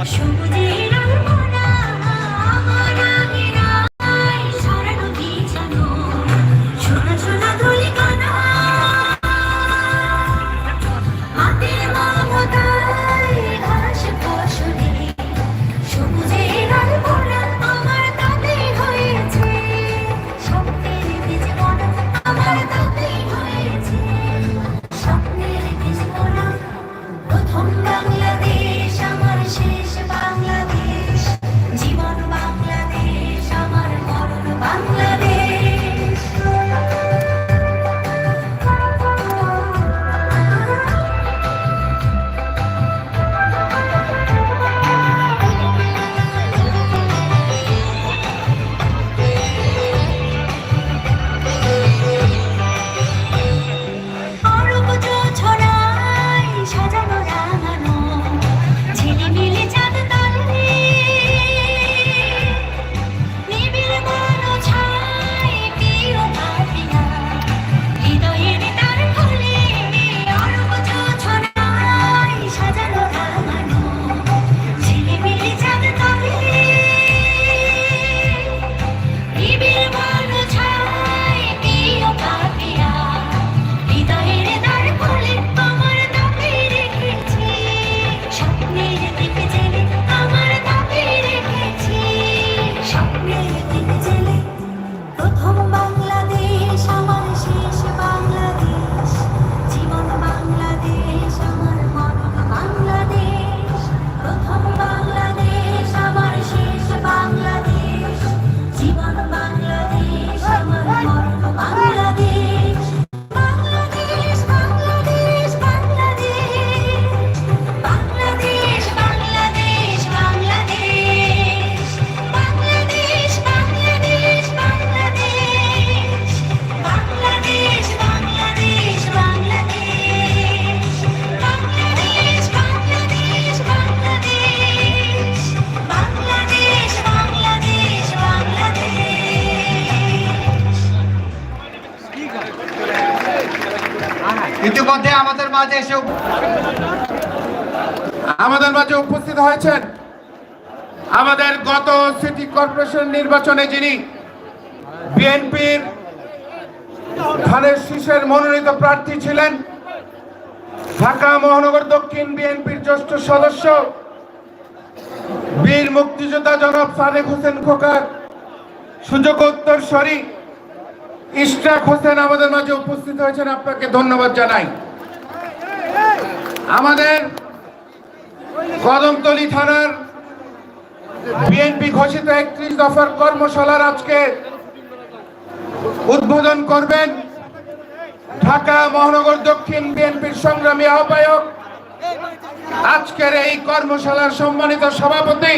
দশ মাঝে এসে আমাদের মাঝে উপস্থিত হয়েছেন আমাদের গত সিটি কর্পোরেশন নির্বাচনে যিনি বিএনপির ধানের শীষের মনোনীত প্রার্থী ছিলেন, ঢাকা মহানগর দক্ষিণ বিএনপির জ্যেষ্ঠ সদস্য বীর মুক্তিযোদ্ধা জনাব সাদেক হোসেন খোকার, সুযোগ উত্তরসরী ইশরাক হোসেন আমাদের মাঝে উপস্থিত হয়েছেন, আপনাকে ধন্যবাদ জানাই। আমাদের কদমতলী থানার বিএনপি ঘোষিত একত্রিশ দফার কর্মশালার আজকে উদ্বোধন করবেন ঢাকা মহানগর দক্ষিণ বিএনপির সংগ্রামী আহ্বায়ক। আজকের এই কর্মশালার সম্মানিত সভাপতি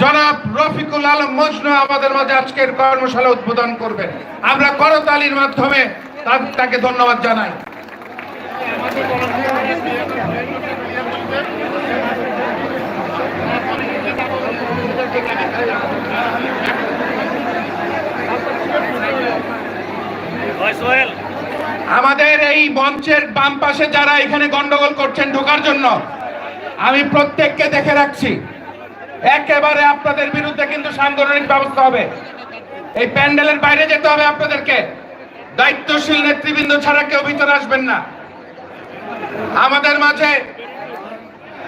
জনাব রফিকুল আলম মজনু আমাদের মাঝে আজকের কর্মশালা উদ্বোধন করবেন। আমরা করতালির মাধ্যমে তাকে ধন্যবাদ জানাই। আমাদের এই মঞ্চের বাম পাশে যারা এখানে গন্ডগোল করছেন ঢোকার জন্য, আমি প্রত্যেককে দেখে রাখছি, একেবারে আপনাদের বিরুদ্ধে কিন্তু সাংগঠনিক ব্যবস্থা হবে। এই প্যান্ডেলের বাইরে যেতে হবে আপনাদেরকে। দায়িত্বশীল নেতৃবৃন্দ ছাড়া কেউ ভিতরে আসবেন না। আমাদের মাঝে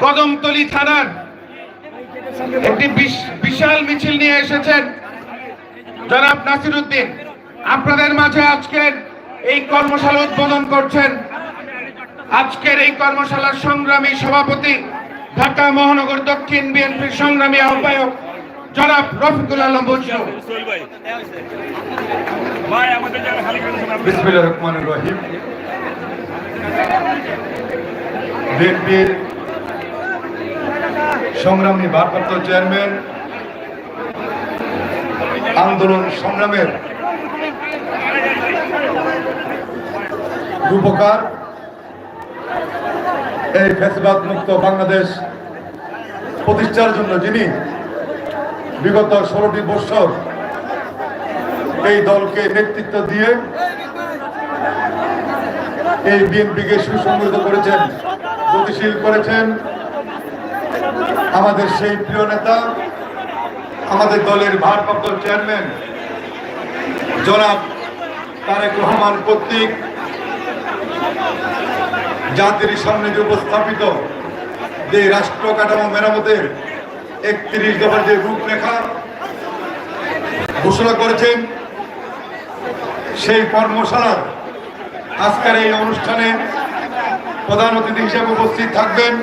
কদমতলী থানার একটি বিশ- বিশাল মিছিল নিয়ে এসেছেন জনাব নাসির উদ্দিন আপনাদের মাঝে আজকের এই কর্মশালা উদ্বোধন করছেন আজকের এই কর্মশালার সংগ্রামী সভাপতি ঢাকা মহানগর দক্ষিণ বিএনপির সংগ্রামী আহ্বায়ক জনাব রফিকুল আলম রহিম। বিএনপির সংগ্রামী ভারপ্রাপ্ত চেয়ারম্যান আন্দোলন সংগ্রামের রূপকার। এই ফেসবাদ মুক্ত বাংলাদেশ প্রতিষ্ঠার জন্য যিনি বিগত ষোলোটি বৎসর এই দলকে নেতৃত্ব দিয়ে এই বিএনপিকে সুসংগঠিত করেছেন, গতিশীল করেছেন। আমাদের সেই প্রিয় নেতা, আমাদের দলের ভারপ্রাপ্ত চেয়ারম্যান জনাব তারেক রহমান কর্তৃক জাতির সামনে যে উপস্থাপিত যে রাষ্ট্র কাঠামো মেরামতের একত্রিশ দফার যে রূপরেখা ঘোষণা করেছেন, সেই কর্মশালার আজকের এই অনুষ্ঠানে প্রধান অতিথি হিসেবে উপস্থিত থাকবেন।